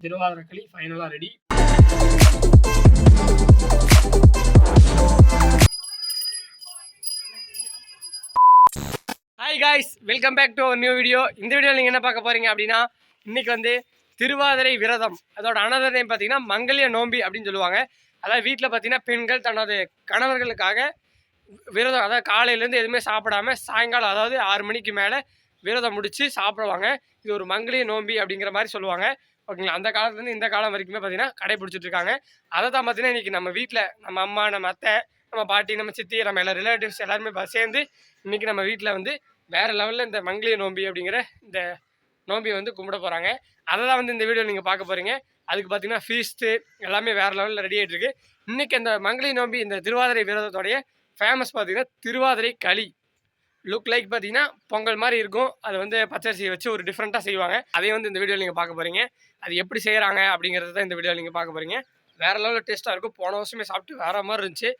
திருவாதிரை களி ஃபைனலாக ready hi guys welcome back to new video இந்த வீடியோவில் நீங்கள் என்ன பார்க்க போகிறீங்க அப்படின்னா இன்னைக்கு வந்து திருவாதிரை விரதம் அதோட அனதர் நேம் பார்த்தீங்கன்னா மங்கலிய நோம்பி அப்படின்னு சொல்லுவாங்க. அதாவது வீட்டில் பார்த்தீங்கன்னா பெண்கள் தனது கணவர்களுக்காக விரதம் அதாவது காலையிலேருந்து எதுவுமே சாப்பிடாம சாயங்காலம் அதாவது ஆறு மணிக்கு மேலே விரதம் முடித்து சாப்பிடுவாங்க. இது ஒரு மங்கலிய நோம்பி அப்படிங்கிற மாதிரி சொல்லுவாங்க. ஓகேங்களா? அந்த காலத்துலேருந்து இந்த காலம் வரைக்குமே பார்த்தீங்கன்னா கடைபிடிச்சிட்டு இருக்காங்க அதை தான் பார்த்தீங்கன்னா இன்றைக்கி நம்ம வீட்டில் நம்ம அம்மா நம்ம அத்தை நம்ம பாட்டி நம்ம சித்தி நம்ம எல்லா ரிலேட்டிவ்ஸ் எல்லாருமே சேர்ந்து இன்றைக்கி நம்ம வீட்டில் வந்து வேறு லெவலில் இந்த மங்கலிய நோம்பி அப்படிங்கிற இந்த நோம்பியை வந்து கும்பிட போகிறாங்க அதை தான் வந்து இந்த வீடியோ நீங்கள் பார்க்க போகிறீங்க அதுக்கு பார்த்தீங்கன்னா ஃபீஸ்ட்டு எல்லாமே வேறு லெவலில் ரெடி ஆகிட்டு இருக்கு இன்றைக்கி அந்த மங்கலி நோம்பி இந்த திருவாதிரை விரதத்தோடைய ஃபேமஸ் பார்த்தீங்கன்னா திருவாதிரை களி. லுக் லைக் பார்த்தீங்கன்னா பொங்கல் மாதிரி இருக்கும். அது வந்து பச்சரிசியை வச்சு ஒரு டிஃப்ரெண்ட்டாக செய்வாங்க. அதையும் வந்து இந்த வீடியோவில் நீங்கள் பார்க்க போகிறீங்க அது எப்படி செய்கிறாங்க அப்படிங்கிறத தான் இந்த வீடியோவில் நீங்கள் பார்க்க போகிறீங்க வேறு லெவலில் டேஸ்ட்டாக இருக்கும். போன வருஷமே சாப்பிட்டு வேறு மாதிரி இருந்துச்சு.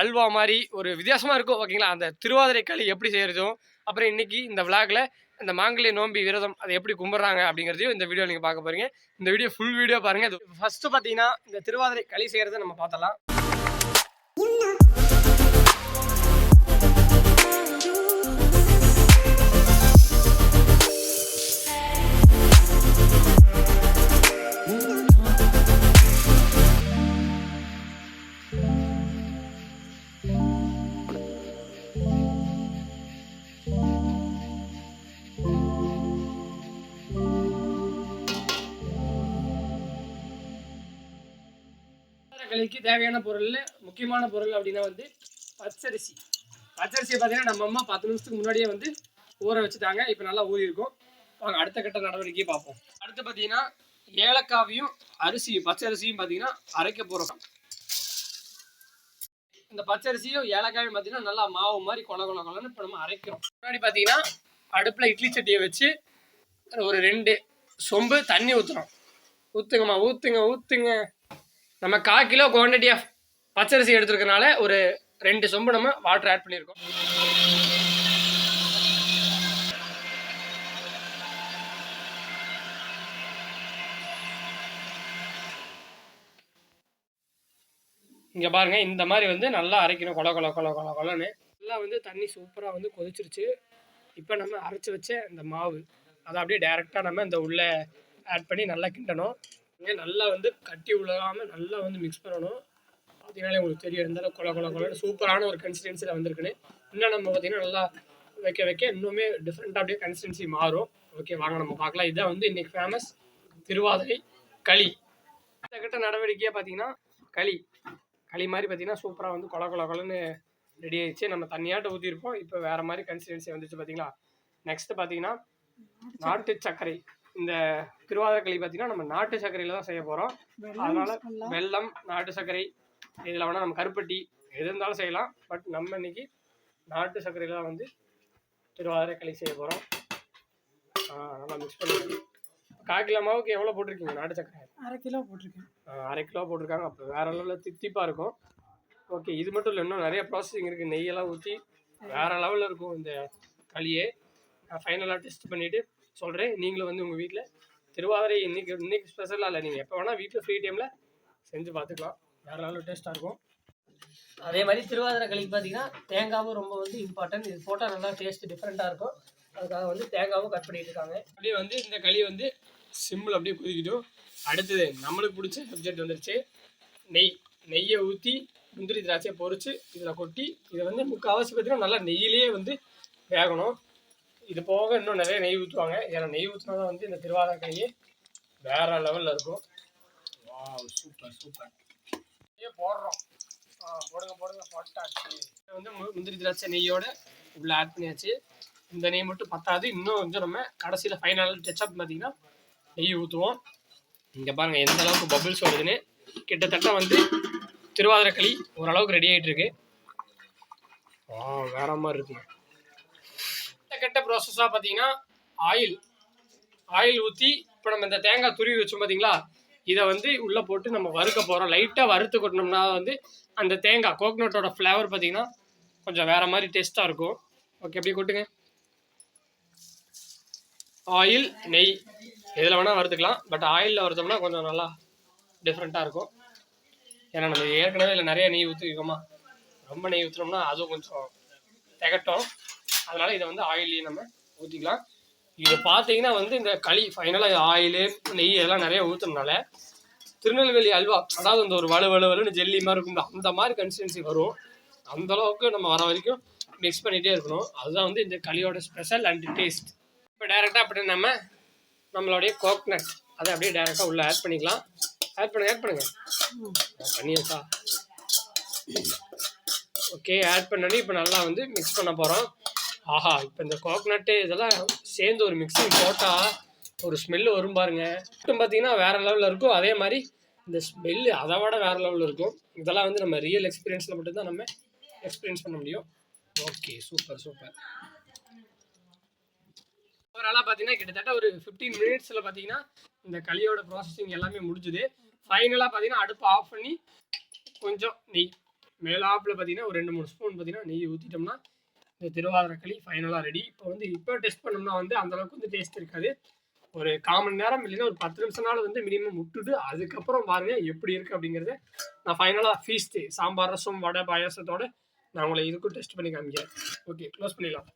அல்வா மாதிரி ஒரு வித்தியாசமாக இருக்கும் ஓகேங்களா? அந்த திருவாதிரை களி எப்படி செய்கிறதும் அப்புறம் இன்றைக்கி இந்த விளாகில் இந்த மாங்கலிய நோம்பி விரதம் அதை எப்படி கும்பிட்றாங்க அப்படிங்கிறதையும் இந்த வீடியோ நீங்கள் பார்க்க போகிறீங்க இந்த வீடியோ ஃபுல் வீடியோ பாருங்கள் ஃபஸ்ட்டு பார்த்தீங்கன்னா இந்த திருவாதிரை களி செய்கிறத நம்ம பார்த்தலாம் களிக்கு தேவையான பொருள் முக்கியமான பொருள் அப்படின்னா வந்து பச்சரிசி. பச்சரிசியை பார்த்தீங்கன்னா நம்ம அம்மா பத்து நிமிஷத்துக்கு முன்னாடியே வந்து ஊற வச்சுட்டாங்க. இப்போ நல்லா ஊறி இருக்கும். வாங்க அடுத்த கட்ட நடவடிக்கையை பார்ப்போம். அடுத்து பார்த்தீங்கன்னா ஏலக்காவையும் அரிசியும் பச்சரிசியும் பார்த்தீங்கன்னா அரைக்க போகிறோம் இந்த பச்சரிசியும் ஏலக்காயும் பார்த்தீங்கன்னா நல்லா மாவு மாதிரி கொல கொல கொலன்னு இப்போ நம்ம அரைக்கிறோம். முன்னாடி பார்த்தீங்கன்னா அடுப்பில் இட்லி சட்டியை வச்சு ஒரு ரெண்டு சொம்பு தண்ணி ஊற்றுறோம் ஊற்றுங்கம்மா ஊற்றுங்க ஊற்றுங்க நம்ம கால் கிலோ குவான்டிட்டி ஆஃப் பச்சரிசி எடுத்துருக்கனால ஒரு ரெண்டு சொம்பு நம்ம வாட்டர் ஆட் பண்ணியிருக்கோம். இங்கே பாருங்க இந்த மாதிரி வந்து நல்லா அரைக்கணும். கொல கொல கொல கொல கொலன்னு. நல்லா வந்து தண்ணி சூப்பராக வந்து கொதிச்சிருச்சு. இப்போ நம்ம அரைச்சி வச்ச இந்த மாவு அதை அப்படியே டேரெக்டாக நம்ம இந்த உள்ளே ஆட் பண்ணி நல்லா கிண்டணும். இங்கே நல்லா வந்து கட்டி உலகாமல் நல்லா வந்து மிக்ஸ் பண்ணணும். பார்த்தீங்கன்னா உங்களுக்கு தெரியும் இருந்தாலும் அளவுக்கு கொல கொல சூப்பரான ஒரு கன்சிஸ்டன்சியில் வந்திருக்குன்னு. இன்னும் நம்ம பார்த்தீங்கன்னா நல்லா வைக்க வைக்க இன்னுமே டிஃப்ரெண்ட்டாக அப்படியே கன்சிஸ்டன்சி மாறும். ஓகே வாங்க நம்ம பார்க்கலாம். இதுதான் வந்து இன்னைக்கு ஃபேமஸ் திருவாதிரை களி. கிட்ட கிட்ட நடவடிக்கையாக பார்த்தீங்கன்னா களி. களி மாதிரி பார்த்தீங்கன்னா சூப்பராக வந்து கொல கொல கொலன்னு ரெடி ஆயிடுச்சு. நம்ம தண்ணியாட்ட ஊற்றிருப்போம் இப்போ வேறு மாதிரி கன்சிஸ்டன்சி வந்துச்சு பார்த்தீங்களா நெக்ஸ்ட் பார்த்தீங்கன்னா நாட்டு சர்க்கரை. இந்த திருவாதிரை களி பார்த்தீங்கன்னா நம்ம நாட்டு சர்க்கரையில் தான் செய்ய போகிறோம் அதனால வெல்லம் நாட்டு சர்க்கரை இதில் வேணால் நம்ம கருப்பட்டி எது இருந்தாலும் செய்யலாம். பட் நம்ம இன்னைக்கு நாட்டு சர்க்கரையில் தான் வந்து திருவாதிரை களி செய்ய போகிறோம் நல்லா மிக்ஸ் பண்ணி கால் கிலோ மாவுக்கு எவ்வளோ போட்டிருக்கீங்க நாட்டு சர்க்கரை? அரை கிலோ போட்டிருக்கேன். அரை கிலோ போட்டிருக்காங்க. அப்போ வேற லெவலில் தித்திப்பாக இருக்கும். ஓகே இது மட்டும் இல்லை இன்னும் நிறைய ப்ராசஸிங் இருக்குது நெய்யெல்லாம் ஊற்றி வேற லெவலில் இருக்கும் இந்த களியே. நான் ஃபைனலாக டெஸ்ட் பண்ணிவிட்டு சொல்கிறேன் நீங்களும் வந்து உங்கள் வீட்டில் திருவாதிரை இன்னைக்கு இன்னைக்கு ஸ்பெஷலாக இல்லை. நீங்கள் எப்போ வேணால் வீட்டில் ஃப்ரீ டைமில் செஞ்சு பார்த்துக்கலாம் லெவலில் டேஸ்ட்டாக இருக்கும். அதே மாதிரி திருவாதிரை களிக்கு பார்த்தீங்கன்னா தேங்காவும் ரொம்ப வந்து இம்பார்ட்டன்ட் இது போட்டால் நல்லா டேஸ்ட் டிஃப்ரெண்ட்டாக இருக்கும். அதுக்காக வந்து தேங்காவும் கட் பண்ணிட்டு இருக்காங்க. அப்படியே வந்து இந்த களி வந்து சிம்மில் அப்படியே கொதிக்கிட்டோம். அடுத்தது நம்மளுக்கு பிடிச்ச சப்ஜெக்ட் வந்துருச்சு. நெய். நெய்யை ஊற்றி முந்திரி திராட்சையை பொரிச்சு இதில் கொட்டி இதை வந்து முக்கால்வாசி பார்த்தீங்கன்னா நல்லா நெய்யிலேயே வந்து வேகணும். இது போக இன்னும் நிறைய நெய் ஊற்றுவாங்க ஏன்னா நெய் ஊற்றினா தான் வந்து இந்த திருவாதிரை களியே வேற லெவலில் இருக்கும். Wow super super. போடுறோம். ஆ போடுங்க போடுங்க போட்டாச்சு. வந்து முந்திரி திராட்சை நெய்யோட உள்ள ஆட் பண்ணியாச்சு. இந்த நெய் மட்டும் பத்தாது. இன்னும் கொஞ்சம் நம்ம கடைசியில் ஃபைனல் டச்சப் பார்த்தீங்கன்னா நெய் ஊற்றுவோம் இங்கே பாருங்க எந்த அளவுக்கு பபிள்ஸ் வருதுன்னு. கிட்டத்தட்ட வந்து திருவாதிரை களி ஓரளவுக்கு ரெடி ஆகிட்டு இருக்கு. வா வேற மாதிரி இருக்குங்க கட்ட ப்ராசஸாக பார்த்தீங்கன்னா ஆயில் ஆயில் ஊற்றி இப்போ நம்ம இந்த தேங்காய் துருவி வச்சோம் பார்த்தீங்களா இதை வந்து உள்ளே போட்டு நம்ம வறுக்க போகிறோம் லைட்டாக வறுத்து கொட்டினோம்னா வந்து அந்த தேங்காய் கோகனட்டோட ஃப்ளேவர் பார்த்தீங்கன்னா கொஞ்சம் வேறு மாதிரி டேஸ்ட்டாக இருக்கும். ஓகே அப்படியே கொட்டுங்க. ஆயில் நெய் எதில் வேணால் வறுத்துக்கலாம். பட் ஆயிலில் வறுத்தோம்னா கொஞ்சம் நல்லா டிஃப்ரெண்ட்டாக இருக்கும். ஏன்னா நம்ம ஏற்கனவே இல்லை நிறைய நெய் ஊற்றிருக்கோமா ரொம்ப நெய் ஊற்றுனோம்னா அதுவும் கொஞ்சம் திகட்டும். அதனால் இதை வந்து ஆயிலையும் நம்ம ஊற்றிக்கலாம் இதை பார்த்தீங்கன்னா வந்து இந்த களி ஃபைனலாக ஆயிலு நெய் இதெல்லாம் நிறைய ஊற்றுனால திருநெல்வேலி அல்வா அதாவது இந்த ஒரு வலு வலு வலுன்னு ஜெல்லி மாதிரி இருக்கும்ல அந்த மாதிரி கன்சிஸ்டன்சி வரும். அந்த அளவுக்கு நம்ம வர வரைக்கும் மிக்ஸ் பண்ணிகிட்டே இருக்கணும். அதுதான் வந்து இந்த களியோட ஸ்பெஷல் அண்ட் டேஸ்ட் இப்போ டைரெக்டாக அப்படி நம்ம நம்மளுடைய கோக்னட் அதை அப்படியே டைரெக்டாக உள்ளே ஆட் பண்ணிக்கலாம். ஆட் பண்ணுங்க ஆட் பண்ணுங்க. பண்ணியாச்சா ஓகே ஆட் பண்ணோன்னே இப்போ நல்லா வந்து மிக்ஸ் பண்ண போகிறோம் ஆஹா இப்போ இந்த கோகனட்டு இதெல்லாம் சேர்ந்து ஒரு மிக்சிங் போட்டால் ஒரு ஸ்மெல்லு வரும் பாருங்க. மட்டும் பார்த்தீங்கன்னா வேற லெவலில் இருக்கும். அதே மாதிரி இந்த ஸ்மெல்லு அதை விட வேறு லெவலில் இருக்கும். இதெல்லாம் வந்து நம்ம ரியல் எக்ஸ்பீரியன்ஸில் மட்டும்தான் நம்ம எக்ஸ்பீரியன்ஸ் பண்ண முடியும். ஓகே சூப்பர் சூப்பர் ஓவராலாக பார்த்தீங்கன்னா கிட்டத்தட்ட ஒரு ஃபிஃப்டீன் மினிட்ஸில் பார்த்தீங்கன்னா இந்த களியோட ப்ராசஸிங் எல்லாமே முடிஞ்சுது. ஃபைனலாக பார்த்தீங்கன்னா அடுப்பு ஆஃப் பண்ணி கொஞ்சம் நெய். மேலாப்பில் பார்த்தீங்கன்னா ஒரு ரெண்டு மூணு ஸ்பூன் பார்த்தீங்கன்னா நெய் ஊற்றிட்டோம்னா இந்த திருவாதிரக்களி ஃபைனலாக ரெடி இப்போ வந்து இப்போ டெஸ்ட் பண்ணோம்னா வந்து அந்த அளவுக்கு வந்து டேஸ்ட் இருக்காது. ஒரு கால் மணி நேரம் இல்லைன்னா ஒரு பத்து நிமிஷம்னால வந்து மினிமம் விட்டுட்டு அதுக்கப்புறம் பாருங்க எப்படி இருக்குது அப்படிங்கிறத நான் ஃபைனலாக ஃபீஸ்ட்டு சாம்பார் ரசம் வடை பாயாசத்தோட நான் உங்களை இதுக்கும் டெஸ்ட் பண்ணி காமிக்கிறேன். ஓகே க்ளோஸ் பண்ணிடலாம்.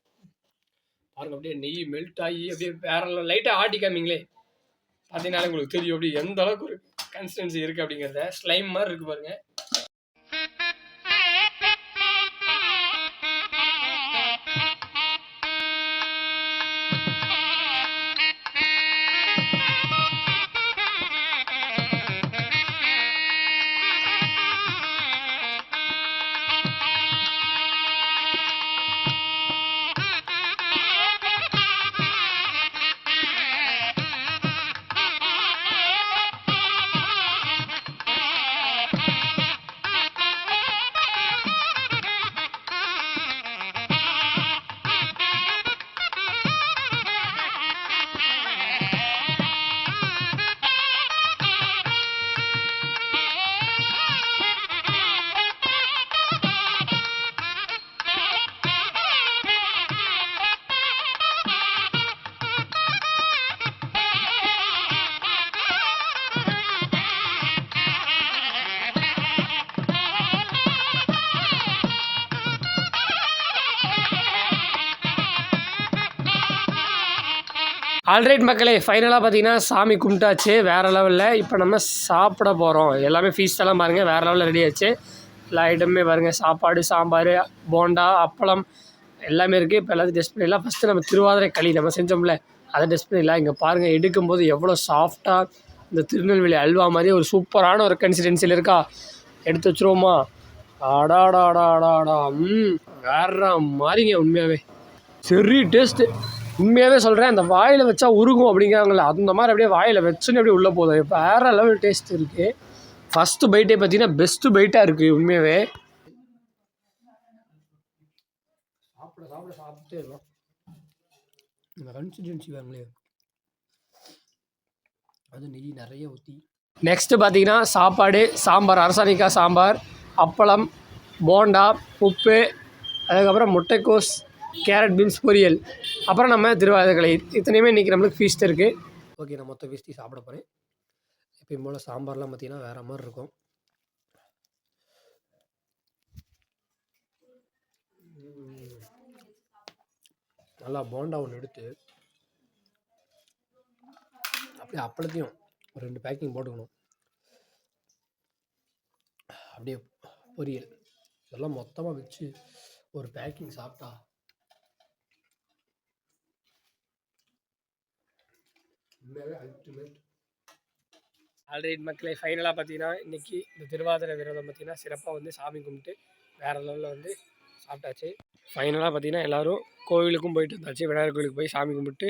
பாருங்க அப்படியே நெய் மெல்ட் ஆகி அப்படியே வேற லைட்டாக ஆட்டி காமிங்களே. பார்த்தீங்கன்னாலே உங்களுக்கு தெரியும் அப்படி எந்த அளவுக்கு ஒரு கன்சிஸ்டன்சி இருக்குது அப்படிங்கிறத. ஸ்லைம் மாதிரி இருக்குது பாருங்கள் ஆல்ரைட் மக்களே ஃபைனலாக பார்த்தீங்கன்னா சாமி கும்பிட்டாச்சு வேறு லெவலில். இப்போ நம்ம சாப்பிட போகிறோம் எல்லாமே ஃபீஸ் எல்லாம் பாருங்கள் வேறு லெவலில் ரெடி ஆச்சு. எல்லா ஐட்டமே பாருங்கள் சாப்பாடு சாம்பார் போண்டா அப்பளம் எல்லாமே இருக்குது இப்போ எல்லாத்தையும் டெஸ்ட் பண்ணிடலாம். ஃபஸ்ட்டு நம்ம திருவாதிரை களி நம்ம செஞ்சோம்ல அதை டெஸ்ட் பண்ணிடலாம். இங்கே பாருங்கள் எடுக்கும்போது எவ்வளோ சாஃப்டாக இந்த திருநெல்வேலி அல்வா மாதிரி ஒரு சூப்பரான ஒரு கன்சிஸ்டன்சியில் இருக்கா? எடுத்து வச்சுருவோமா? அடாடாடாடாடா. ம் வேற மாதிரிங்க உண்மையாகவே சரி டேஸ்ட்டு உண்மையாகவே சொல்கிறேன் அந்த வாயில் வச்சா உருகும் அப்படிங்கிறாங்களே அந்த மாதிரி அப்படியே வாயில் வச்சுன்னு அப்படியே உள்ளே போதும் வேறு லெவல் டேஸ்ட் இருக்குது ஃபஸ்ட்டு பைட்டே பார்த்தீங்கன்னா பெஸ்ட்டு பைட்டாக இருக்குது உண்மையாகவே சாப்பிட சாப்பிட சாப்பிட்டே இருக்கும். இந்த கன்சிஸ்டன்சி வேணுங்களே அது நெய் நிறைய ஊற்றி நெக்ஸ்ட்டு பார்த்தீங்கன்னா சாப்பாடு சாம்பார் அரசாணிக்காய் சாம்பார் அப்பளம் போண்டா உப்பு அதுக்கப்புறம் முட்டைக்கோஸ் கேரட் பீன்ஸ் பொரியல். அப்புறம் நம்ம திருவாதிரை இத்தனையுமே இன்றைக்கி நம்மளுக்கு ஃபீஸ்ட் இருக்குது ஓகே நான் மொத்த ஃபீஸ்ட்டி சாப்பிட போகிறேன் எப்பயும் போல் சாம்பார்லாம் பார்த்திங்கன்னா வேறு மாதிரி இருக்கும். நல்லா போண்டா ஒன்று எடுத்து அப்படியே அப்பளத்தையும் ஒரு ரெண்டு பேக்கிங் போட்டுக்கணும். அப்படியே பொரியல். இதெல்லாம் மொத்தமாக வச்சு ஒரு பேக்கிங் சாப்பிட்டா உண்மையாகவே அல்டிமேட் ஆல்ரைட் மக்களே ஃபைனலாக பார்த்தீங்கன்னா இன்றைக்கி இந்த திருவாதிரை விரதம் பார்த்தீங்கன்னா சிறப்பாக வந்து சாமி கும்பிட்டு வேறு லெவலில் வந்து சாப்பிட்டாச்சு. ஃபைனலாக பார்த்தீங்கன்னா எல்லோரும் கோவிலுக்கும் போயிட்டு வந்தாச்சு. விநாயகர் கோவிலுக்கு போய் சாமி கும்பிட்டு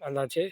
வந்தாச்சு.